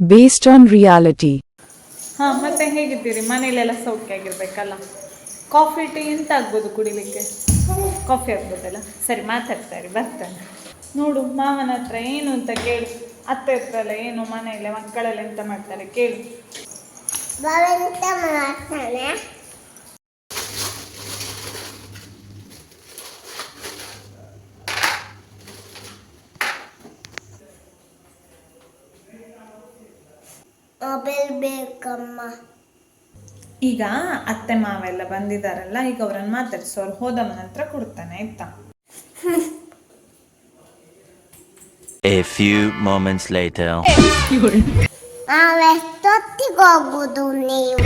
based on reality ಹಾಂ ಮತ್ತೆ ಹೇಗಿದ್ದೀರಿ? ಮನೇಲೆಲ್ಲ ಸೌಖ್ಯ ಆಗಿರ್ಬೇಕಲ್ಲ ಕಾಫಿ ಟೀ ಎಂತ ಆಗ್ಬೋದು ಕುಡಿಲಿಕ್ಕೆ? ಕಾಫಿ ಆಗ್ಬೋದಲ್ಲ? ಸರಿ ಮಾತಾಡ್ತಾರೆ ಬರ್ತಾನೆ ನೋಡು ಮಾವನ ಹತ್ರ ಏನು ಅಂತ ಕೇಳು. ಅತ್ತೆ ಹತ್ರ ಎಲ್ಲ ಏನು ಮನೆಯಲ್ಲೇ ಮಕ್ಕಳೆಲ್ಲ ಎಂತ ಮಾಡ್ತಾರೆ ಕೇಳು. ಮೊಬೈಲ್ ಬೇಕಮ್ಮ ಈಗ ಅತ್ತೆ ಮಾವೆಲ್ಲ ಬಂದಿದಾರಲ್ಲ ಈಗ ಅವ್ರನ್ನ ಅವ್ರು ಹೋದವನ ಹತ್ರ ಕೊಡ್ತಾನೆ ಆಯ್ತಾ? A few moments later. ನಾವೆಷ್ಟೊತ್ತಿಗೆ ಹೋಗುದು ನೀವು?